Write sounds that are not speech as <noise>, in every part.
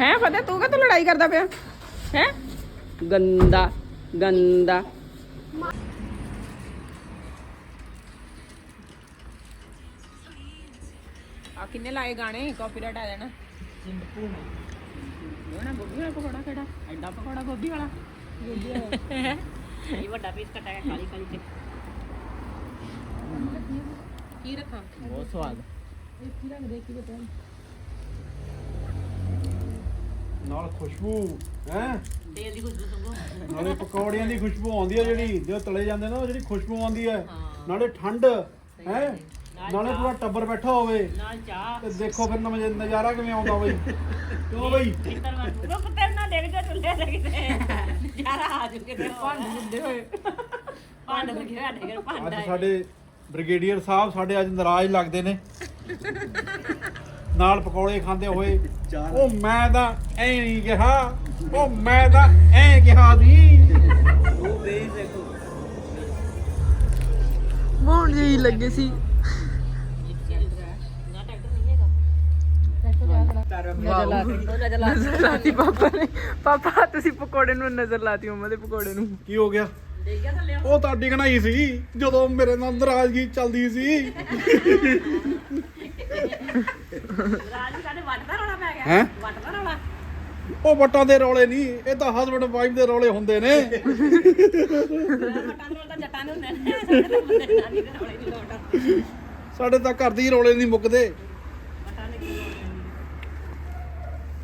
ਹੈ ਫਤਿਹ ਤੂੰ ਕਾ ਲੜਾਈ ਕਰਦਾ ਪਿਆ ਹੈ ਗੰਦਾ ਗੰਦਾ ਆ ਕਿੰਨੇ ਲਾਏ ਗਾਣੇ ਕਾਪੀਰਾਈਟ ਆ ਜਾਣਾ ਸਿੰਪੂ ਨੇ ਨਾ ਗੋਭੀ ਵਾਲਾ ਪਕੌੜਾ ਕਿਹੜਾ ਐਡਾ ਪਕੌੜਾ ਗੋਭੀ ਵਾਲਾ ਇਹ ਵੱਡਾ ਪੀਸ ਕਟਾਇਆ ਕਾਲੀ ਕਾਲੀ ਚ ਕੀ ਰੱਖਾਂ ਬਹੁਤ ਸਵਾਦ ਨਾਲ ਖੁਸ਼ਬੂ ਹੈ? ਤੇਲ ਦੀ ਖੁਸ਼ਬੂ ਸੰਗੋ ਨਾਲੇ ਪਕੌੜਿਆਂ ਦੀ ਖੁਸ਼ਬੂ ਆਉਂਦੀ ਹੈ ਜਿਹੜੀ ਜਦੋਂ ਤਲੇ ਜਾਂਦੇ ਨਾ ਉਹ ਜਿਹੜੀ ਖੁਸ਼ਬੂ ਆਉਂਦੀ ਹੈ। ਨਾਲੇ ਠੰਡ ਹੈ? ਨਾਲੇ ਪੂਰਾ ਟੱਬਰ ਬੈਠਾ ਹੋਵੇ। ਨਾਲ ਚਾਹ। ਤੇ ਦੇਖੋ ਫਿਰ ਨਜ਼ਾਰਾ ਕਿਵੇਂ ਆਉਂਦਾ ਬਈ। ਕਿਉਂ ਬਈ? ਇੱਧਰ ਵਾਂ ਰੁਕ ਤੇ ਨਾ ਡਿੱਗ ਜਾ ਚੁੱਲ੍ਹੇ ਤੇ ਕਿਤੇ। ਯਾਰਾ ਆ ਜੂ ਕਿਤੇ। ਭਾਂਡੇ ਮੁੱਦੇ ਹੋਏ। ਭਾਂਡ ਲੱਗੇ ਸਾਡੇ ਘਰ ਭਾਂਡਾ ਅੱਜ। ਸਾਡੇ ਬ੍ਰਿਗੇਡੀਅਰ ਸਾਹਿਬ ਸਾਡੇ ਅੱਜ ਨਾਰਾਜ਼ ਲੱਗਦੇ ਨੇ। ਨਾਲ ਪਕੌੜੇ ਖਾਂਦੇ ਹੋਏ। ਉਹ ਮੈਂ ਤਾਂ ਐ ਨਹੀਂ ਕਿਹਾ। ਉਹ ਮੈਂ ਤਾਂ ਐ ਕਿਹਾ ਸੀ। ਮੋਣ ਜੀ ਲੱਗੇ ਸੀ। ਨਜ਼ਰ ਲਾਤੀ ਪਾਪਾ ਨੇ। ਪਾਪਾ ਤੁਸੀਂ ਪਕੌੜੇ ਨੂੰ ਨਜ਼ਰ ਲਾਤੀ ਮੰਮਾ ਦੇ ਪਕੌੜੇ ਨੂੰ। ਕੀ ਹੋ ਗਿਆ? ਦੇਖ ਉਹ ਤੁਹਾਡੀ ਕਣਾਈ ਸੀ ਜਦੋਂ ਮੇਰੇ ਨਾਲ ਨਾਰਾਜ਼ਗੀ ਚੱਲਦੀ ਸੀ। ਰਾਜ ਹੈਂ? ਵੱਟ ਦਾ ਰੌਲਾ? ਉਹ ਵੱਟਾਂ ਦੇ ਰੌਲੇ ਨਹੀਂ ਇਹ ਤਾਂ ਹਸਬੰਡ ਵਾਈਫ ਦੇ ਰੌਲੇ ਹੁੰਦੇ ਨੇ। ਵੱਟਾਂ ਦੇ ਰੌਲਾ ਤਾਂ ਜੱਟਾਂ ਦੇ ਹੁੰਦੇ ਨੇ। ਸਾਡੇ ਤਾਂ ਨਾਨੀ ਦੇ ਰੌਲੇ ਨਹੀਂ ਲੋਟ ਸਾਡੇ ਤਾਂ ਘਰ ਦੀ ਰੌਲੇ ਨਹੀਂ ਮੁੱਕਦੇ। ਵੱਟਾਂ ਦੇ ਕੀ ਰੌਲੇ ਨੇ।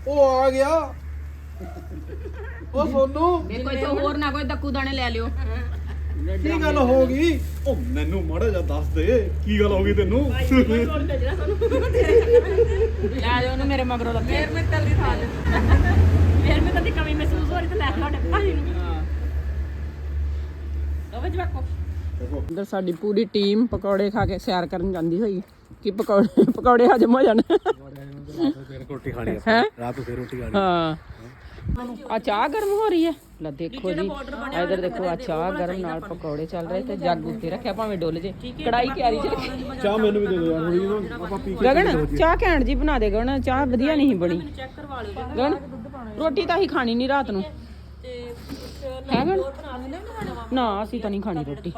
ਉਹ ਆ ਗਿਆ। ਉਹ ਸੋਨੂ। ਦੇਖੋ ਇੱਥੇ ਹੋਰ ਨਾ ਕੋਈ ਦੱਕੂ ਦਾਣੇ ਲੈ ਲਿਓ। ਕੀ ਗੱਲ ਹੋ ਗਈ? ਉਹ ਮੈਨੂੰ ਮਾੜਾ ਜਿਹਾ ਦੱਸ ਦੇ ਕੀ ਗੱਲ ਹੋ ਗਈ ਤੈਨੂੰ? ਕੋਈ ਰੌਲ ਭੇਜਣਾ ਸਾਨੂੰ ਤੇਰੇ ਚੱਕਰ ਲੈ ਜਾਓ ਉਹਨੂੰ ਮੇਰੇ ਮਗਰੋਂ ਲੱਗੇ। ਫੇਰ ਮੈਂ ਤਲਦੀ ਥਾਂ ਫੇਰ ਮੈਂ ਕਦੀ ਕਮੀ ਮਹਿਸੂਸ ਹੋ ਰਹੀ ਤੇ ਲੈ ਤੁਹਾਡੇ ਭਾਈ ਨੂੰ। ਉਹ ਜਵਾਕੋ। ਅੰਦਰ ਸਾਡੀ ਪੂਰੀ ਟੀਮ ਪਕੌੜੇ ਖਾ ਕੇ ਸੈਰ ਕਰਨ ਜਾਂਦੀ ਹੋਈ। ਕਿ ਪਕੌੜੇ ਪਕੌੜੇ ਹਜਮ ਹੋ ਜਾਣ। ਰੋਟੀ ਖਾਣੀ ਹੈ? ਰਾਤ ਨੂੰ ਫੇਰ ਰੋਟੀ ਖਾਣੀ ਹਾਂ। ਆ ਚਾਹ ਗਰਮ ਹੋ ਰਹੀ ਹੈ। ਲੈ ਦੇਖੋ ਜੀ ਇਧਰ ਦੇਖੋ ਆ ਚਾਹ ਗਰਮ ਨਾਲ ਪਕੌੜੇ ਚੱਲ ਰਹੇ ਤੇ ਜੱਗ ਉੱਤੇ ਰੱਖਿਆ ਭਾਵੇਂ ਡੁੱਲ ਜੇ। ਕੜਾਈ ਕਿਆਰੀ ਚ ਰੱਖੀ ਚਾਹ ਮੈਨੂੰ ਵੀ ਦੇ ਦਿਓ ਯਾਰ ਥੋੜੀ ਨਾ ਆਪਾਂ ਪੀ ਗਗਨ ਚਾਹ ਘੈਂਟ ਜੀ ਬਣਾ ਦੇ ਗਗਨ ਚਾਹ ਵਧੀਆ ਨਹੀਂ ਬਣੀ। ਚੈੱਕ ਕਰਵਾ ਲਿਓ ਗਗਨ ਰੋਟੀ ਤਾਂ ਹੀ ਖਾਣੀ ਨਹੀਂ ਰਾਤ ਨੂੰ। ਤੇ ਹੈ ਗਗਨ? ਨਾ ਅਸੀਂ ਤਾਂ ਨਹੀਂ ਖਾਣੀ ਰੋਟੀ।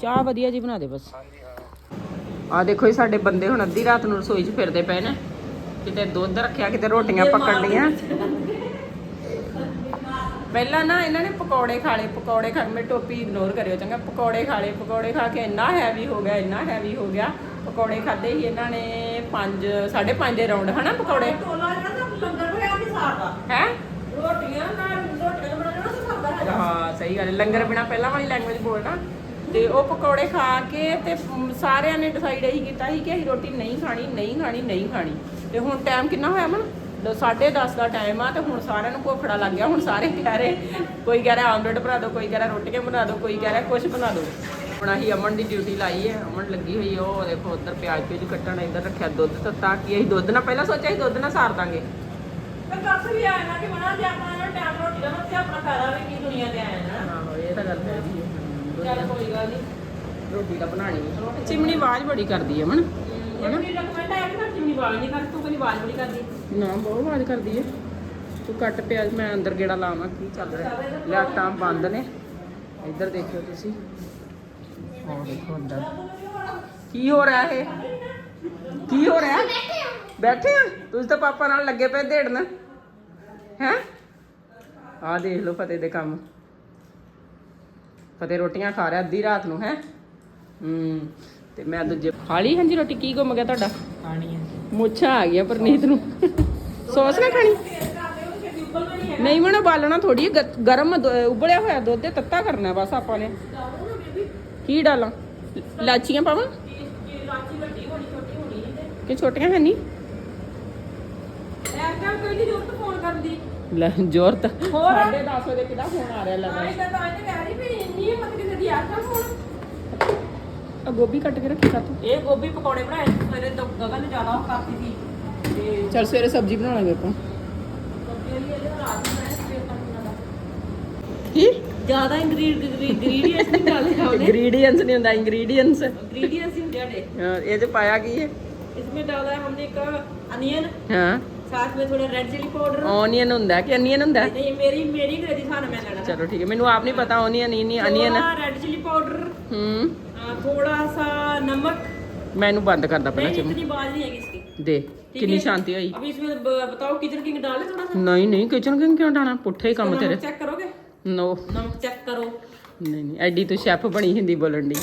ਚਾਹ ਵਧੀਆ ਜੀ ਬਣਾ ਦੇ ਬਸ। ਆ ਦੇਖੋ ਜੀ ਸਾਡੇ ਬੰਦੇ ਹੁਣ ਅੱਧੀ ਰਾਤ ਨੂੰ ਰਸੋਈ 'ਚ ਫਿਰਦੇ ਪਏ ਨੇ। ਕਿਤੇ ਦੁੱਧ ਰੱਖਿਆ ਕਿਤੇ ਰੋਟੀਆਂ ਪੱਕਣ ਡੀਆਂ ਪਹਿਲਾਂ ਨਾ ਇਹਨਾਂ ਨੇ ਪਕੌੜੇ ਖਾ ਲਏ ਪਕੌੜੇ ਖਾ ਮੈਂ ਟੋਪੀ ਇਗਨੋਰ ਕਰਿਓ ਚੰਗਾ ਪਕੌੜੇ ਖਾ ਲਏ ਪਕੌੜੇ ਖਾ ਕੇ ਇੰਨਾ ਹੈਵੀ ਹੋ ਗਿਆ ਇੰਨਾ ਹੈਵੀ ਹੋ ਗਿਆ। ਪਕੌੜੇ ਖਾਦੇ ਹੀ ਇਹਨਾਂ ਨੇ 5 5.5 ਦੇ ਰਾਉਂਡ ਹਨਾ ਪਕੌੜੇ? ਟੋਲਾ ਜਿਹੜਾ ਤਾਂ ਲੰਗਰ ਹੋਇਆ ਨਹੀਂ ਸਾਰਦਾ ਹੈ? ਰੋਟੀਆਂ ਨਾਲ ਰੋਟੀਆਂ ਬਣਾਉਣਾ ਨਾ ਸਰਦਾ ਹੈਗਾ ਹਾਂ। ਸਹੀ ਗੱਲ ਲੰਗਰ ਬਿਨਾ ਪਹਿਲਾਂ ਵਾਲੀ ਲੈਂਗੁਏਜ ਬੋਲਣਾ। ਤੇ ਉਹ ਪਕੌੜੇ ਖਾ ਕੇ ਤੇ ਸਾਰਿਆਂ ਨੇ ਡਿਸਾਈਡ ਇਹੀ ਕੀਤਾ ਸੀ ਕਿ ਅਸੀਂ ਰੋਟੀ ਨਹੀਂ ਖਾਣੀ ਨਹੀਂ ਖਾਣੀ ਨਹੀਂ ਖਾਣੀ। ਤੇ ਹੁਣ ਟਾਈਮ ਕਿੰਨਾ ਹੋਇਆ ਮਨ? 10:30 ਦਾ ਟਾਈਮ ਆ ਤੇ ਹੁਣ ਸਾਰਿਆਂ ਨੂੰ ਭੁੱਖੜਾ ਲੱਗ ਗਿਆ। ਹੁਣ ਸਾਰੇ ਕਹਿ ਰਹੇ ਕੋਈ ਕਹਿ ਰਿਹਾ ਆਮਲੇਟ ਬਣਾ ਦਿਓ ਕੋਈ ਕਹਿ ਰਿਹਾ ਰੋਟੀਆਂ ਬਣਾ ਦਿਓ ਕੋਈ ਕਹਿ ਰਿਹਾ ਕੁਝ ਬਣਾ ਦਿਓ। ਹੁਣ ਅਸੀਂ ਅਮਨ ਦੀ ਡਿਊਟੀ ਲਾਈ ਹੈ ਅਮਨ ਲੱਗੀ ਹੋਈ ਹੈ ਉਹ ਦੇਖੋ ਉਧਰ ਪਿਆਜ਼ ਪਿਊਜ਼ ਕੱਟਣ ਇੱਧਰ ਰੱਖਿਆ ਦੁੱਧ ਤਾਂ ਤਾਂ ਕਿ ਅਸੀਂ ਦੁੱਧ ਨਾਲ ਪਹਿਲਾਂ ਸੋਚਿਆ ਸੀ ਦੁੱਧ ਨਾਲ ਸਾਰ ਦਾਂਗੇ। ਪਰ ਦੱਸ ਵੀ ਆਇਆ ਨਾ ਕਿ ਮਨਾ ਜੇ ਆਪਣਾ ਨਾ ਟਾਈਮ ਰੋਟੀ ਦਾ ਨਾ ਤੇ ਆਪਣਾ ਫਾਇਦਾ ਵੀ ਕੀ ਦੁਨੀਆ ਤੇ ਆਇਆ ਨਾ। ਆਹੋ ਇਹ ਤਾਂ ਗੱਲ ਹੈ। ਚੱਲ ਕੋਈ ਗੱਲ ਨਹੀਂ ਰੋਟੀ ਤਾਂ ਬਣਾਣੀ ਹੈ ਚਿਮਣੀ ਆਵਾਜ਼ ਬੜੀ ਕਰਦੀ ਹੈ ਮਨ ਹਣਾ ਇਹ ਰეკਮੈਂਡ ਆਇਆ ਕਿ ਤੁਹਾਡੀ ਜਿੰਨੀ ਆਵਾਜ਼ ਨਹੀਂ ਕਰਦੀ ਤੂੰ ਕਦੀ ਆਵਾਜ਼ ਬੜੀ ਕਰਦੀ। ਨਾ ਬਹੁਤ ਆਵਾਜ਼ ਕਰਦੀ ਹੈ। ਤੂੰ ਕੱਟ ਪਿਆਜ਼ ਮੈਂ ਅੰਦਰ ਗੇੜਾ ਲਾਵਾਂ ਕੀ ਚੱਲ ਰਿਹਾ ਲਾਈਟਾਂ ਬੰਦ ਨੇ। ਇੱਧਰ ਦੇਖਿਓ ਤੁਸੀਂ। ਆਹ ਦੇਖੋ ਅੰਦਰ। ਕੀ ਹੋ ਰਿਹਾ ਇਹ? ਕੀ ਹੋ ਰਿਹਾ? ਬੈਠੇ ਆ? ਤੁਸੀਂ ਤਾਂ ਪਾਪਾ ਨਾਲ ਲੱਗੇ ਪਏ ਢੇੜਨ ਹੈ? ਆਹ ਦੇਖ ਲਓ ਫਤਿਹ ਦੇ ਕੰਮ। ਫਤਿਹ ਰੋਟੀਆਂ ਖਾ ਰਿਹਾ ਅੱਧੀ ਰਾਤ ਨੂੰ ਹੈ? ਹੂੰ। ਤੇ ਮੈਂ ਦੂਜੇ ਖਾ ਲਈ ਹਾਂਜੀ ਰੋਟੀ ਕੀ ਗੁੰਮ ਗਿਆ ਤੁਹਾਡਾ? ਖਾਣੀ ਹੈ ਮੁੱਛਾਂ ਆ ਗਈਆਂ ਪਰਨੀਤ ਨੂੰ। ਸੌਸ ਨਾ ਖਾਣੀ? ਨਹੀਂ ਮਣਾ ਬਾਲਣਾ ਥੋੜੀ ਗਰਮ ਉਬਲਿਆ ਹੋਇਆ ਦੁੱਧ ਤੇ ਤੱਤਾ ਕਰਨਾ ਬਸ ਆਪਾਂ ਨੇ। ਕੀ ਡਾਲਾਂ? ਲਾਚੀਆਂ ਪਾਵਾਂ? ਤੇ ਕਿ ਛੋਟੀਆਂ ਹੈ ਨਹੀਂ? ਐ ਕਰ ਕੋਈ ਨਹੀਂ ਜ਼ਰੂਰਤ ਫੋਨ ਕਰਨ ਦੀ ਲੈ ਜ਼ੋਰਤ ਹੋਰ? 10:30 ਵਜੇ ਕਿਦਾ ਫੋਨ ਆ ਰਿਹਾ ਲੱਗਦਾ ਇਹ ਤਾਂ ਅੱਜ ਕਹਿ ਰਹੀ ਵੀ ਇੰਨੀ ਹਿੰਮਤ ਕਿਤੇ ਦੀ ਫੋਨ ਆ ਗੋਭੀ ਕੱਟ ਕੇ ਰੱਖੀ ਸਾਤੋਂ ਇਹ ਗੋਭੀ ਪਕੌੜੇ ਬਣਾਏ ਸੀ ਸਵੇਰੇ ਤਾਂ ਗਗਨ ਨੇ ਜ਼ਿਆਦਾ ਉਹ ਕਰਤੀ ਸੀ ਤੇ ਚਲ ਸਵੇਰੇ ਸਬਜ਼ੀ ਬਣਾ ਲਾਂਗੇ ਆਪਾਂ ਸਬਜ਼ੀ ਵਾਲੀ ਇਹਦੇ ਰਾਤ ਨੂੰ ਬਣਾਇਆ ਸਵੇਰ ਤੱਕ ਉਹਨਾਂ ਦਾ ਕੀ ਜ਼ਿਆਦਾ ਇੰਗਰੀਡੀਐਂਟਸ ਨਹੀਂ डाले हैं ਇੰਗਰੀਡੀਅੰਟਸ ਨਹੀਂ ਹੁੰਦਾ ਇੰਗਰੀਡੀਅੰਟਸ इंग्रेडिएंट्स इन डेड है ਇਹ ਚ ਪਾਇਆ ਕੀ ਹੈ इसमें डाला है हमने का अनियन ਹਾਂ साथ में थोड़ा रेड चिली पाउडर ਓਨੀਅਨ ਹੁੰਦਾ ਕਿ ਅਨੀਅਨ ਹੁੰਦਾ नहीं मेरी मेरी अंग्रेजी खाना मैं लेना ਚਲੋ ਠੀਕ ਹੈ ਮੈਨੂੰ ਆਪ ਨਹੀਂ ਪਤਾ ਓਨੀਅਨ ਨਹੀਂ ਅਨੀਅਨ थोड़ा रेड चिली पाउडर ਹੂੰ हाँ, थोड़ा सा नमक ਮੈਨੂੰ ਬੰਦ ਕਰਦਾ ਪਹਿਲਾਂ नहीं ਚਮ इतनी बात नहीं है इसकी ਦੇ ठीक ਕਿੰਨੀ है? ਸ਼ਾਂਤੀ ਹੋਈ अभी इसमें ब- बताओ किचन किंग डाले थोड़ा सा ਨਹੀਂ ਨਹੀਂ ਕਿਚਨ ਕਿੰਗ ਕਿਉਂ ਡਾਣਾ ਪੁੱਠੇ ਹੀ ਕੰਮ ਤੇਰੇ नमक चेक करोगे ਨੋ नमक चेक करो ਨਹੀਂ ਨਹੀਂ ਐਡੀ ਤੂੰ ਸ਼ੈਫ ਬਣੀ ਹਿੰਦੀ ਬੋਲਣ ਦੀ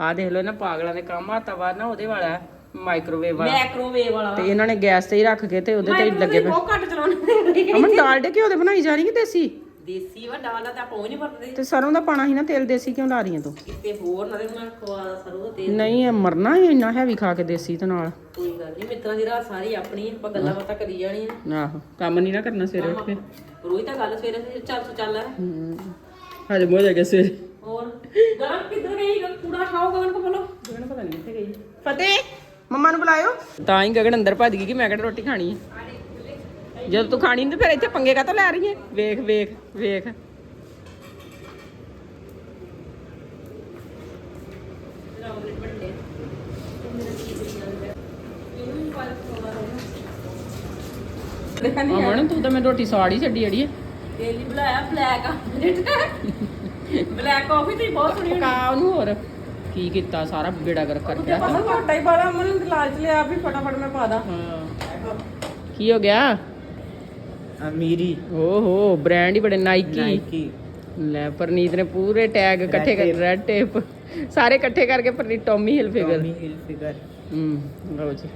ਆ ਦੇਖ ਲਓ ਇਹਨਾਂ ਪਾਗਲਾਂ ਦੇ ਕੰਮ ਆ ਤਵਾ ਨਾ ਉਹਦੇ ਵਾਲਾ ਮਾਈਕ੍ਰੋਵੇਵ ਵਾਲਾ। ਮਾਈਕ੍ਰੋਵੇਵ ਵਾਲਾ। ਤੇ ਇਹਨਾਂ ਨੇ ਗੈਸ ਤੇ ਹੀ ਰੱਖ ਕੇ ਤੇ ਉਹਦੇ ਤੇ ਹੀ ਲੱਗੇ ਬਹੁਤ ਘੱਟ ਚਲਾਉਣੇ ਅਮਨ ਦਾਲ ਦੇ ਘਿਓ ਦੇ ਬਣਾਈ ਜਾ ਰਹੀ ਹੈ ਦੇਸੀ? ਦੇਸੀ ਵਾ ਦਾਲ ਤਾਂ ਆਪਾਂ ਨਹੀਂ ਵਰਤਦੇ। ਤੇ ਸਰੋਂ ਦਾ ਪਾਣਾ ਸੀ ਨਾ ਤੇਲ ਦੇਸੀ ਕਿਉਂ ਲਾ ਰਹੀਆਂ ਤੂੰ? ਕਿਤੇ ਹੋਰ ਨਾ ਦੇ ਖਵਾ ਸਰੋਂ ਦਾ ਨਹੀਂ ਇਹ ਮਰਨਾ ਹੀ ਇੰਨਾ ਹੈਵੀ ਖਾ ਕੇ ਦੇਸੀ ਤੇ ਨਾਲ। ਕੋਈ ਗੱਲ ਨਹੀਂ ਮਿੱਤਰਾਂ ਦੀ ਰਾਤ ਸਾਰੀ ਆਪਣੀ ਆਪਾਂ ਗੱਲਾਂ ਬਾਤਾਂ ਕਰੀ ਜਾਣੀਆਂ ਆਹੋ ਕੰਮ ਨਹੀਂ ਨਾ ਕਰਨਾ ਸਵੇਰੇ ਉੱਠ ਕੇ। ਰੋਈ ਤਾਂ ਗੱਲ ਸਵੇਰੇ ਸਵੇਰੇ ਚੱਲ ਸੋ ਚੱਲ। ਹੂੰ ਹਾਲੇ ਮੋ ਜਾ ਕੇ ਸਵੇਰੇ। ਹੋਰ ਗਰਮ ਕਿੱਧਰ ਗਈ? ਕੂੜਾ ਖਾਓ ਗਗਨ ਕੋ ਬੋਲੋ। ਗਗਨ ਪਤਾ ਨਹੀਂ ਕਿੱਥੇ ਗਈ। ਫਤਿਹ! ਮੰਮਾ ਨੂੰ ਬੁਲਾਇਓ। ਤਾਂ ਹੀ ਗਗਨ ਅੰਦਰ ਭੱਜ ਗਈ ਕਿ ਮੈਂ ਕਿਹੜਾ ਰੋਟੀ ਖਾਣੀ ਹੈ। ਜਦੋਂ ਤੂੰ ਖਾਣੀ ਨਹੀਂ ਤੇ ਫਿਰ ਇੱਥੇ ਪੰਗੇ ਕਾਤੋਂ ਲੈ ਰਹੀ ਹੈ? ਵੇਖ ਵੇਖ ਵੇਖ। ਅਮਨ ਤੂੰ ਤਾਂ ਮੈਂ ਰੋਟੀ ਸਾੜੀ ਛੱਡੀ ਅੜੀਏ। <laughs> ਤੇਲ ਹੀ ਬੁਲਾਇਆ ਬਲੈਕ ਬਲੈਕ ਕਾਫੀ ਤੇ ਬਹੁਤ ਸੋਹਣੀ ਪਕਾ ਉਹਨੂੰ ਹੋਰ। ਕੀ ਕੀਤਾ ਸਾਰਾ ਬੇੜਾ ਗਰਕ ਕਰ ਗਿਆ ਅਮਨ ਘੋਟਾ ਹੀ ਬਾਲਾ ਅਮਨ ਲਾਲਚ ਲਿਆ ਵੀ ਫਟਾਫਟ ਮੈਂ ਪਾ ਦਾਂ। ਹਾਂ। ਕੀ ਹੋ ਗਿਆ? ਅਮੀਰੀ। ਓਹੋ ਬ੍ਰਾਂਡ ਹੀ ਬੜੇ ਨਾਈਕੀ। ਨਾਈਕੀ। ਲੈ ਪਰਨੀਤ ਨੇ ਪੂਰੇ ਟੈਗ ਇਕੱਠੇ ਕਰ ਰੈਡ ਟੇਪ ਸਾਰੇ ਇਕੱਠੇ ਕਰਕੇ Parneet Tommy Hilfiger Tommy Hilfiger ਹੂੰ ਲਓ ਜੀ।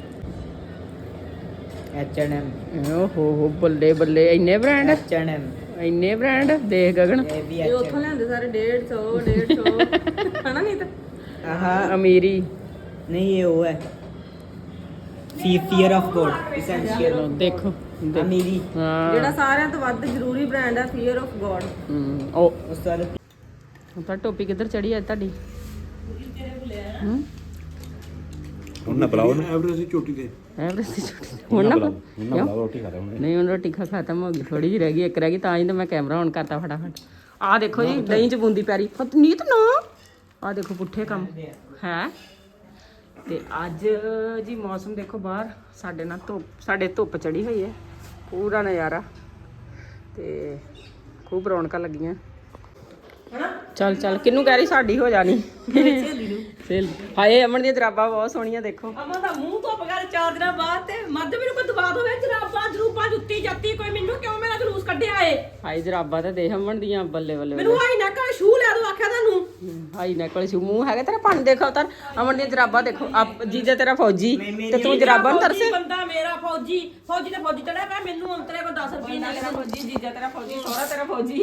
ਐਚ&ਐਮ ਓਹੋ ਹੋ ਬੱਲੇ ਬੱਲੇ ਇੰਨੇ ਬ੍ਰਾਂਡ ਐਚ&ਐਮ ਇੰਨੇ ਬ੍ਰਾਂਡ ਦੇਖ ਗਗਨ। ਇਹ ਵੀ ਇਹ ਉੱਥੋਂ ਲਿਆਂਦੇ ਸਾਰੇ 150 150 ਹਨਾ ਨਹੀਂ ਤਾਂ ਆਹਾ। ਅਮੀਰੀ। ਨਹੀਂ ਇਹ ਉਹ ਹੈ। ਫੀ ਫੀਅਰ ਆਫ ਗੋਡ ਦੇਖੋ। ਦੇਖ। ਅਮੀਰੀ। ਹਾਂ। ਜਿਹੜਾ ਸਾਰਿਆਂ ਤੋਂ ਵੱਧ ਜ਼ਰੂਰੀ ਬ੍ਰਾਂਡ ਹੈ ਫੀਅਰ ਆਫ ਗੋਡ ਹੂੰ ਉਹ। ਉਸ ਤੋਂ ਬਾਅਦ ਹੁਣ ਤਾਂ ਟੋਪੀ ਕਿੱਧਰ ਚੜੀ ਹੈ ਤੁਹਾਡੀ? ਹੂੰ। ਹੁਣ ਨਾ ਬੁਲਾਓ ਐਵਰੇਜ ਦੀ ਚੋਟੀ ਤੇ ਐਵਰੇਜ ਦੀ ਛੁੱਟੀ ਹੁਣ ਨਾ ਹੁਣ ਨਾ? ਬੁਲਾਓ ਰੋਟੀ ਖਾ ਰਹੇ ਹੁਣ। ਨਹੀਂ ਹੁਣ ਰੋਟੀ ਖਾ ਖਤਮ ਹੋ ਗਈ। ਥੋੜੀ ਜਿਹੀ ਰਹਿ ਗਈ ਇੱਕ ਰਹਿ ਗਈ ਤਾਂ ਹੀ ਤਾਂ ਮੈਂ ਕੈਮਰਾ ਔਨ ਕਰਤਾ ਫਟਾਫਟ। ਆਹ ਦੇਖੋ ਜੀ ਦਹੀਂ ਚ ਬੂੰਦੀ ਪੈਰੀ ਨਾ। ਆਹ ਦੇਖੋ ਪੁੱਠੇ ਕੰਮ। ਹੈ। ਤੇ ਅੱਜ ਜੀ ਮੌਸਮ ਦੇਖੋ ਬਾਹਰ ਸਾਡੇ ਨਾਲ ਧੁੱਪ ਸਾਡੇ ਧੁੱਪ ਚੜੀ ਹੋਈ ਹੈ। ਪੂਰਾ ਨਜ਼ਾਰਾ। ਤੇ ਖੂਬ ਰੌਣਕਾਂ ਲੱਗੀਆਂ। ਚੱਲ ਚੱਲ। ਕਿਹਨੂੰ ਕਹਿ ਰਹੀ ਸਾਡੀ ਹੋ ਜਾਣੀ? ਸੇਲ ਹਾਏ ਅਮਨ ਦੀਆਂ ਜਰਾਬਾਂ ਬਹੁਤ ਸੋਹਣੀਆਂ ਦੇਖੋ। ਅਮਨ ਦਾ ਮੂੰਹ ਧੁੱਪ ਗਿਆ ਚਾਰ ਦਿਨਾਂ ਬਾਅਦ ਤੇ ਮੱਧ ਮੈਨੂੰ ਕੋਈ ਦਬਾ ਹੋਵੇ ਜਰਾਬਾਂ ਜਰੂਬਾਂ ਜੁੱਤੀ ਜੱਤੀ ਕੋਈ ਮੈਨੂੰ ਕਿਉਂ ਮੇਰਾ ਜਲੂਸ ਕੱਢਿਆ ਏ? ਹਾਏ ਜਰਾਬਾਂ ਤਾਂ ਦੇਖ ਅਮਨ ਦੀਆਂ ਬੱਲੇ ਬੱਲੇ ਮੈਨੂੰ ਆਈ ਕਰ ਸ਼ੂ ਲਿਆ ਦੋ ਆਖਿਆ ਤੁਹਾਨੂੰ ਹਾਈ ਨਾ ਕੋਲ ਸ਼ੂ ਮੂੰਹ ਹੈਗਾ ਤੇਰਾ ਪੰਨ ਦੇਖੋ ਤਰ ਅਮਨ ਦੀਆਂ ਜਰਾਬਾਂ ਦੇਖੋ। ਆਪ ਜੀਜਾ ਤੇਰਾ ਫੌਜੀ ਤੇ ਤੂੰ ਜਰਾਬਾਂ ਨੂੰ ਤਰਸੇ? ਬੰਦਾ ਮੇਰਾ ਫੌਜੀ। ਫੌਜੀ ਤੇ ਫੌਜੀ ਚੜਿਆ ਪਿਆ ਮੈਨੂੰ ਅੰਤਰੇ ਕੋ 10 ਰੁਪਏ ਨਾਲ ਤੇਰਾ ਫੌਜੀ ਜੀਜਾ ਤੇਰਾ ਫੌਜੀ ਸੋਹਰਾ ਤੇਰਾ ਫੌਜੀ।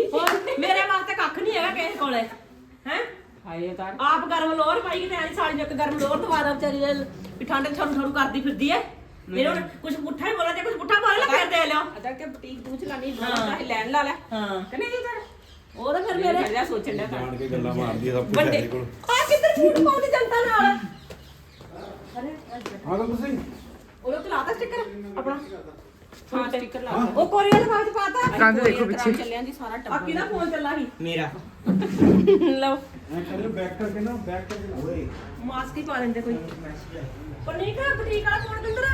ਮੇਰੇ ਵਾਸਤੇ ਕੱਖ ਨਹੀਂ ਹੈਗਾ ਕਿਸੇ ਕੋਲੇ ਹੈ? ਹਾਏ ਆਪ ਗਰਮ ਲੋਰ ਪਾਈ ਕਿ ਮੈਂ ਸਾਲੀ ਨੂੰ ਇੱਕ ਗਰਮ ਲੋਰ ਦਵਾ ਦਾਂ ਵਿਚਾਰੀ ਦੇ ਵੀ ਠੰਡ ਛੜੂ ਛੜੂ ਕਰਦੀ ਫਿਰਦੀ ਐ। ਮੇਰੇ ਹੁਣ ਕੁਝ ਪੁੱਠਾ ਹੀ ਬੋਲਾ ਤੇ ਕੁਝ ਪੁੱਠਾ ਬੋਲ ਲੈ ਫਿਰ ਦੇ ਲਿਓ। ਅਦਾ ਕਿ ਬੁਟੀਕ ਤੂੰ ਚਲਾਣੀ ਬਣਾ ਲੈਣ ਲਾ ਲੈ। ਹਾਂ। ਕਨੇ ਜੀ ਤਰ ਉਹ ਤਾਂ ਫਿਰ ਮੇਰੇ ਜਿਹੜਾ ਸੋਚਣ ਦਾ ਜਾਣ ਕੇ ਗੱਲਾਂ ਮਾਰਦੀ ਆ ਸਭ ਕੁਝ ਵੱਡੇ ਸਾਡੇ ਕੋਲ। ਆ ਕਿੱਧਰ ਝੂਠ ਪਾਉਂਦੀ ਜਨਤਾ ਨਾਲ? ਹਾਂ ਤਾਂ ਤੁਸੀਂ ਉਹ ਤੇ ਲਾਤਾ ਸਟicker ਆਪਣਾ? ਹਾਂ ਸਟicker ਲਾ ਉਹ ਕੋਰੀਅਰ ਬਾਅਦ ਪਾਤਾ? ਕੰਧ ਦੇਖੋ ਪਿੱਛੇ। ਚੱਲਿਆਂ ਜੀ ਸਾਰਾ ਆ ਕਿਹਦਾ ਫੋਨ ਚੱਲਾ ਸੀ? ਮੇਰਾ। ਲਓ। ਐ ਕਰ ਬੈਕ ਕਰਕੇ ਨਾ ਬੈਕ ਕਰਕੇ ਓਏ। ਮਾਸਕ ਹੀ ਪਾ ਲੈਂਦੇ ਕੋਈ। ਪਨੀਕ ਬੁਟੀਕ ਵਾਲਾ ਫੋਨ ਕਿੰਦਰ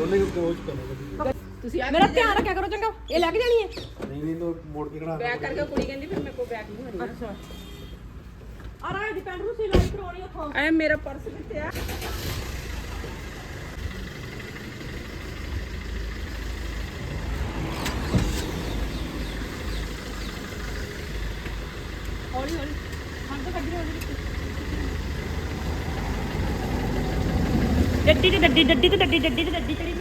ਉਹਨੇ ਨੂੰ ਕੋਚ ਕਰੋ ਤੁਸੀਂ ਆ ਮੇਰਾ ਧਿਆਨ ਰੱਖਿਆ ਕਰੋ ਚੰਗਾ। ਇਹ ਲੈ ਕੇ ਜਾਣੀ ਹੈ? ਨਹੀਂ ਨਹੀਂ ਤੋ ਮੋੜ ਕੇ ਖੜਾ। ਬੈਕ ਕਰਕੇ ਕੁੜੀ ਕਹਿੰਦੀ ਫਿਰ ਮੇਰੇ ਕੋਲ ਬੈਕ ਨਹੀਂ ਹੋਣੀ ਅੱਛਾ। ਆ ਰਾਜ ਦੀ ਪੈਂਟ ਨੂੰ ਸਿਲਾਈ ਕਰਾਉਣੀ ਉੱਥੋਂ। ਐ ਮੇਰਾ ਪਰਸ ਕਿੱਥੇ ਆ ਹੌਲੀ ਹੌਲੀ। ਕੱਢੀ ਡੱਡੀ ਤੇ ਡੱਡੀ ਡੱਡੀ ਤੇ ਡੱਡੀ ਡੱਡੀ ਤੇ ਡੱਡੀ ਚੜੀ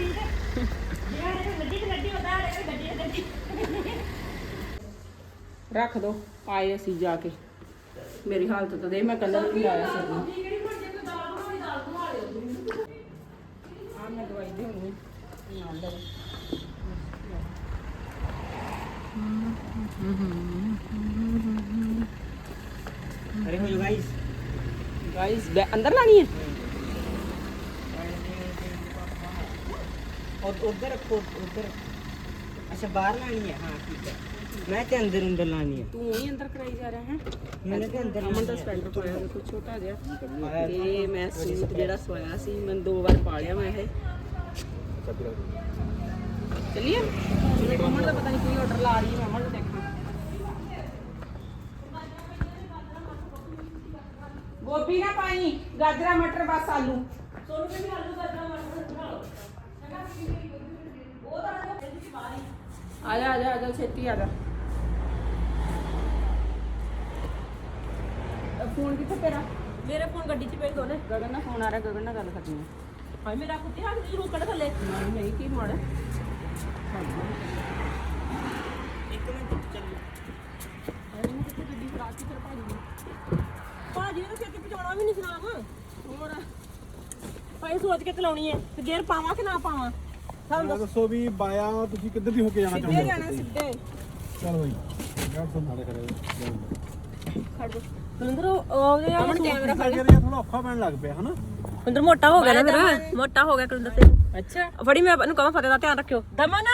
रख दो आए असी जाके। मेरी हालत तो दे मैं कलर भी आया सकती हाँ, दवाई दूँगी अरे अंदर लानी है? और उधर उधर। अच्छा बाहर लानी है? हाँ ठीक है। ਮੈਂ ਤੇ ਅੰਦਰ ਅੰਦਰ ਲਾਣੀ ਆ ਤੂੰ ਹੀ ਅੰਦਰ ਕਰਾਈ ਜਾ ਰਿਹਾ ਹੈ ਮੈਨੇ ਤੇ ਅੰਦਰ ਅਮਨ ਦਾ ਸਵੈਟਰ ਪਾਇਆ ਹੋਇਆ ਕੋਈ ਛੋਟਾ ਜਿਹਾ ਤੇ ਮੈਂ ਸੂਟ ਜਿਹੜਾ ਸਵਾਇਆ ਸੀ ਮੈਂ ਦੋ ਵਾਰ ਪਾ ਲਿਆ ਮੈਂ ਇਹ ਚੱਲੀਏ ਅਮਨ ਦਾ ਪਤਾ ਨਹੀਂ ਕੀ ਆਰਡਰ ਲਾ ਰਹੀ ਹੈ ਅਮਨ ਨੂੰ ਦੇਖਾਂ ਗੋਭੀ ਨਾ ਪਾਈ ਗਾਜਰਾ ਮਟਰ ਬਸ ਆਲੂ ਸੋਨੂੰ ਵੀ ਆਲੂ ਗਾਜਰਾ ਮਟਰ ਬਣਾ ਲਓ ਉਹ ਤਾਂ ਆ ਜਾ ਆ ਜਾ ਛੇਤੀ ਆ ਜਾ ਫੋਨ ਕਿੱਥੇ ਤੇਰਾ? ਮੇਰੇ ਫੋਨ ਗੱਡੀ 'ਚ ਪਏ ਦੋਨੇ। ਗਗਨ ਦਾ ਫੋਨ ਆ ਰਿਹਾ ਗਗਨ ਨਾਲ ਗੱਲ ਕਰਨੀ ਹੈ ਹਾਏ ਮੇਰਾ ਕੁੱਤੇ ਹੱਥ ਦੀ ਰੋਕੜ ਥੱਲੇ। ਨਹੀਂ ਨਹੀਂ ਕੀ ਮੋੜ। ਭਾਜੀ ਨੇ। ਤਾਂ ਛੇਤੀ ਪਹੁੰਚਾਉਣਾ ਵੀ ਨਹੀਂ ਸੁਣਾਮ ਹੋਰ। ਭਾਈ ਸੋਚ ਕੇ ਚਲਾਉਣੀ ਹੈ ਤੇ ਗੇਅਰ ਪਾਵਾਂ ਕਿ ਨਾ ਪਾਵਾਂ? ਸਾਨੂੰ ਦੱਸੋ ਵੀ ਬਾਇਆ ਤੁਸੀਂ ਕਿੱਧਰ ਦੀ ਹੋ ਕੇ ਜਾਣਾ ਸਿੱਧੇ ਚਾਹੁੰਦੇ ਜਾਣਾ ਸਿੱਧੇ। ਚਲ ਬਈ ਗਾੜ ਤੋਂ ਨਾਲੇ ਕਰੇ ਖੜ ਜਾ। ਕੁਲਿੰਦਰ ਉਹਦੇ ਆ ਕੈਮਰਾ ਫੜ ਕੇ ਥੋੜਾ ਔਖਾ ਪੈਣ ਲੱਗ ਪਿਆ ਹਨਾ? ਕੁਲਿੰਦਰ ਮੋਟਾ ਹੋ ਗਿਆ ਨਾ ਮੇਰਾ ਮੋਟਾ ਹੋ ਗਿਆ ਕੁਲਿੰਦਰ ਤੇ ਅੱਛਾ। ਫੜੀ ਮੈਂ ਇਹਨੂੰ ਕਹਾਂ ਫਤਿਹ ਦਾ ਧਿਆਨ ਰੱਖਿਓ। ਦਮਨ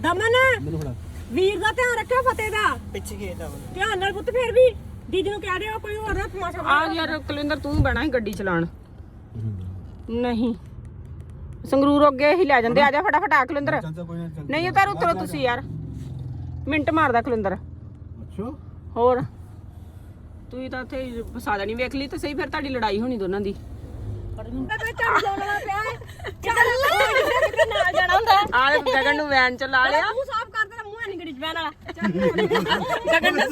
ਦਮਨ। ਮੈਨੂੰ ਫੜਾ। ਵੀਰ ਦਾ ਧਿਆਨ ਰੱਖਿਓ ਫਤਿਹ ਦਾ। ਪਿੱਛੇ ਖੇਤ ਆ ਧਿਆਨ ਨਾਲ ਪੁੱਤ ਫੇਰ ਵੀ। ਦੀਦੀ ਨੂੰ ਕਹਿ ਦਿਓ ਕੋਈ ਹੋਰ ਨਾ ਤਮਾਸ਼ਾ ਆ ਯਾਰ ਕੁਲਿੰਦਰ ਤੂੰ ਬਣਾ ਹੀ ਗੱਡੀ ਚਲਾਣ ਨਹੀਂ। ਸੰਗਰੂਰ ਅੱਗੇ ਹੀ ਲੈ ਜਾਂਦੇ ਆ ਜਾ ਫਟਾਫਟ ਆ ਕੁਲਿੰਦਰ ਚੱਲ ਕੋਈ ਨਾ ਚੱਲ ਨਹੀਂ ਉਤਾਰ ਉਤਰੋ ਤੁਸੀਂ ਯਾਰ। ਮਿੰਟ ਮਾਰਦਾ ਕੁਲਿੰਦਰ ਅੱਛਾ। ਹੋਰ। ਤੁਸੀਂ ਤਾਂ ਉੱਥੇ ਫਸਾ ਦੇਣੀ ਵੇਖ ਲਈ ਤੇ ਸਹੀ ਫਿਰ ਤੁਹਾਡੀ ਲੜਾਈ ਹੋਣੀ ਦੋਨਾਂ ਦੀ। ਗਗਨ ਨੂੰ ਵੈਨ ਚ ਲਾ ਲਿਆ। ਨਹੀਂ ਗਗਨ ਨੂੰ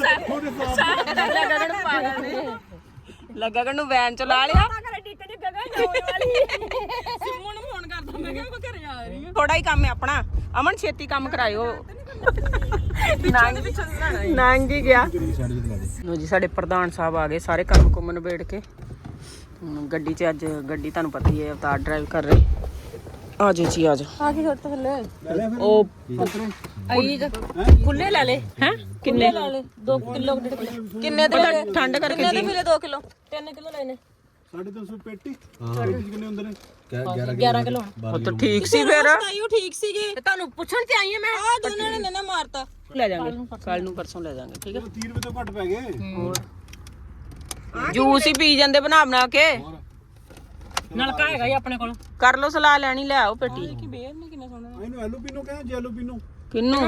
ਗਗਨ ਪਾਗਲ ਨੇ ਗਗਨ ਨੂੰ ਵੈਨ ਚ ਲਾ ਨਹੀਂ ਥੋੜਾ ਹੀ ਕੰਮ ਹੈ ਆਪਣਾ। ਅਮਨ ਛੇਤੀ ਕੰਮ ਕਰਾਇਓ। ਨੰਗ। ਗਿਆ। ਲੋ ਜੀ ਸਾਡੇ ਪ੍ਰਧਾਨ ਸਾਹਿਬ ਆ ਗਏ ਸਾਰੇ ਕੰਮ ਕੁੰਮ ਨਿਬੇੜ ਕੇ। ਗੱਡੀ 'ਚ ਅੱਜ ਗੱਡੀ ਤੁਹਾਨੂੰ ਪਤਾ ਹੀ ਹੈ ਅਵਤਾਰ ਡਰਾਈਵ ਕਰ ਰਹੇ। ਆ ਜੀ ਜੀ ਆ ਜਾ ਆ ਕੀ ਹੋਰ ਥੱਲੇ। ਉਹ ਆਈ ਕੁੱਲੇ ਲੈ ਲੈ ਹੈ? ਕਿੰਨੇ? ਲੈ ਲੈ 2 ਕਿਲੋ ਕਿੰਨੇ ਦੇ ਠੰਡ ਕਰਕੇ ਕਿੰਨੇ ਦੇ ਜੀ। ਮਿਲੇ 2 ਕਿਲੋ? 3 ਕਿਲੋ ਲੈਨੇ 350 ਪੇਟੀ। ਪੇਟੀ ਚ ਕਿੰਨੇ ਹੁੰਦੇ ਨੇ? 11 ਕਿਲੋ ਉਹ ਤਾਂ ਠੀਕ ਸੀ ਫਿਰ। ਆਇਓ ਠੀਕ ਸੀਗੇ। ਤੇ ਤੁਹਾਨੂੰ ਪੁੱਛਣ ਤੇ ਆਈ ਹਾਂ ਮੈਂ? ਆ ਦੋਨਾਂ ਨੇ ਨਾ ਮਾਰਤਾ। ਲੈ ਜਾਾਂਗੇ। ਕੱਲ ਨੂੰ ਪਰਸੋਂ। ਲੈ ਜਾਾਂਗੇ ਠੀਕ ਹੈ 30 ਰੁਪਏ ਤੋਂ ਘੱਟ ਪੈ ਗਏ। ਹੋਰ। ਜੂਸ ਹੀ ਪੀ ਜਾਂਦੇ ਬਣਾ ਬਣਾ ਕੇ। ਨਲਕਾ ਹੈਗਾ ਹੀ ਆਪਣੇ ਕੋਲ। ਕਰ ਲੋ ਸਲਾਹ ਲੈਣੀ ਲੈ ਆਓ ਪੇਟੀ। ਕੀ ਬੇਰ ਨੇ ਕਿੰਨਾ ਸੋਹਣਾ ਇਹਨੂੰ ਐਲੋ ਪੀਨੋ ਕਹਿੰਦੇ ਜੈਲੋ ਪੀਨੋ ਕਿੰਨੂੰ?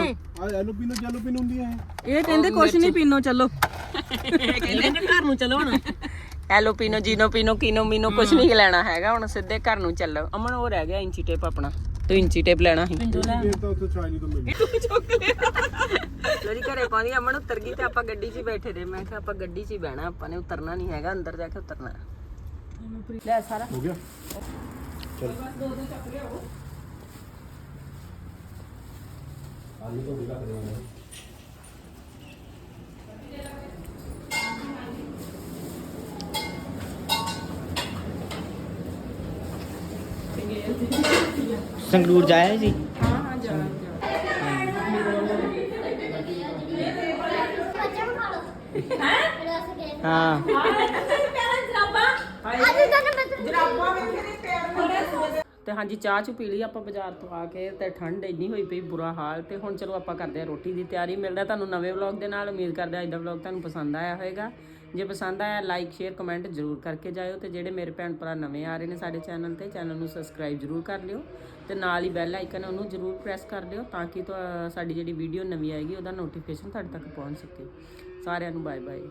ਆ ਐਲੋ ਪੀਨੋ ਜੈਲੋ ਪੀਨੋ ਹੁੰਦੀ ਹੈ ਇਹ। ਕਹਿੰਦੇ ਕੁਛ ਨਹੀਂ ਪੀਨੋ ਚੱਲੋ। ਕਹਿੰਦੇ ਘਰ ਨੂੰ ਚੱਲੋ ਹੁਣ। ਐਲੋ ਪੀਨੋ ਜੀਨੋ ਪੀਨੋ ਕੀਨੋ ਮੀਨੋ ਕੁਝ ਨਹੀਂ ਲੈਣਾ ਹੈਗਾ ਹੁਣ ਸਿੱਧੇ ਘਰ ਨੂੰ ਚੱਲੋ। ਅਮਨ ਉਹ ਰਹਿ ਗਿਆ ਇੰਚੀ ਟੇਪ ਆਪਣਾ। ਤੂੰ ਇੰਚੀ ਟੇਪ ਲੈਣਾ ਸੀ। ਤਾਂ ਤੋਂ ਲੋਰੀ ਘਰੇ ਪਾਉਂਦੀ ਅਮਨ ਉਤਰ ਗਈ ਤੇ ਆਪਾਂ ਗੱਡੀ 'ਚ ਹੀ ਬੈਠੇ ਰਹੇ। ਮੈਂ ਕਿਹਾ ਆਪਾਂ ਗੱਡੀ 'ਚ ਹੀ ਬਹਿਣਾ। ਆਪਾਂ ਨੇ ਉਤਰਨਾ ਨਹੀਂ ਹੈਗਾ। ਅੰਦਰ ਜਾ ਕੇ ਉਤਰਨਾ ਲੈ ਸਾਰਾ। ਹੋ ਗਿਆ। ਸੰਗਰੂਰ ਜਾਇਆ ਜੀ ਹਾਂ। ਹਾਂ ਜਾ ਹਾਂ ਤੇ ਹਾਂਜੀ, ਚਾਹ ਚੁ ਪੀ ਲਈ, ਆਪਾਂ ਬਾਜ਼ਾਰ ਤੋਂ ਆ ਕੇ ਤੇ ਠੰਡ ਇੰਨੀ ਹੋਈ ਪਈ, ਬੁਰਾ ਹਾਲ। ਤੇ ਹੁਣ ਚਲੋ ਆਪਾਂ ਕਰਦੇ ਆ ਰੋਟੀ ਦੀ ਤਿਆਰੀ। ਮਿਲਦਾ ਤੁਹਾਨੂੰ ਨਵੇਂ ਵਲੌਗ ਦੇ ਨਾਲ। ਉਮੀਦ ਕਰਦੇ ਆ ਅੱਜ ਦਾ ਵਲੌਗ ਤੁਹਾਨੂੰ ਪਸੰਦ ਆਇਆ ਹੋਵੇਗਾ। ਜੇ ਪਸੰਦ ਆਇਆ ਲਾਈਕ ਸ਼ੇਅਰ ਕਮੈਂਟ ਜ਼ਰੂਰ ਕਰਕੇ ਜਾਇਓ। ਤੇ ਜਿਹੜੇ ਮੇਰੇ ਭੈਣ ਭਰਾ ਨਵੇਂ ਆ ਰਹੇ ਨੇ ਸਾਡੇ ਚੈਨਲ ਤੇ, ਚੈਨਲ ਨੂੰ ਸਬਸਕ੍ਰਾਈਬ ਜ਼ਰੂਰ ਕਰ ਲਿਓ। ਤੇ ਨਾਲ ਹੀ ਬੈਲ ਆਈਕਨ ਹੈ ਉਹਨੂੰ ਜ਼ਰੂਰ ਪ੍ਰੈਸ ਕਰ ਦਿਓ ਤਾਂ ਕਿ ਤੁਹਾ- ਸਾਡੀ ਜਿਹੜੀ ਵੀਡੀਓ ਨਵੀਂ ਆਏਗੀ, ਉਹਦਾ ਨੋਟੀਫਿਕੇਸ਼ਨ ਤੁਹਾਡੇ ਤੱਕ ਪਹੁੰਚ ਸਕੇ। ਸਾਰਿਆਂ ਨੂੰ ਬਾਏ ਬਾਏ